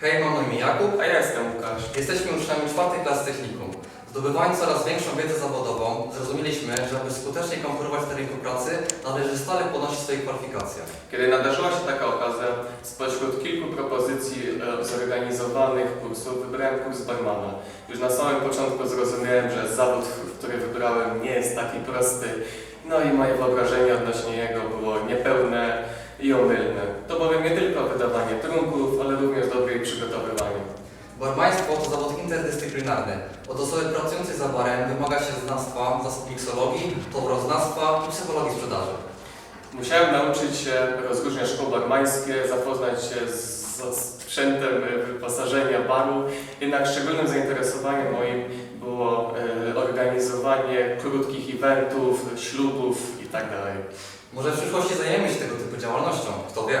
Hej, mam na imię Jakub. A ja jestem Łukasz. Jesteśmy uczniami czwartej klasy technikum. Zdobywając coraz większą wiedzę zawodową, zrozumieliśmy, że aby skutecznie konkurować na rynku pracy, należy stale podnosić swoje kwalifikacje. Kiedy nadarzyła się taka okazja, spośród kilku propozycji e, zorganizowanych kursów wybrałem kurs barmana. Już na samym początku zrozumiałem, że zawód, który wybrałem nie jest taki prosty, no i moje wyobrażenie odnośnie jego było niepełne i omylne. To bowiem nie tylko wydawanie trunków, Barmaństwo to zawód interdyscyplinarny. Od osoby pracującej za barem wymaga się znawstwa zasad miksologii, towaroznawstwa i psychologii sprzedaży. Musiałem nauczyć się rozróżniać szkoły barmańskie, zapoznać się z ze sprzętem wyposażenia baru, jednak szczególnym zainteresowaniem moim było e, organizowanie krótkich eventów, ślubów itd. Może w przyszłości zajmiemy się tego typu działalnością, kto wie.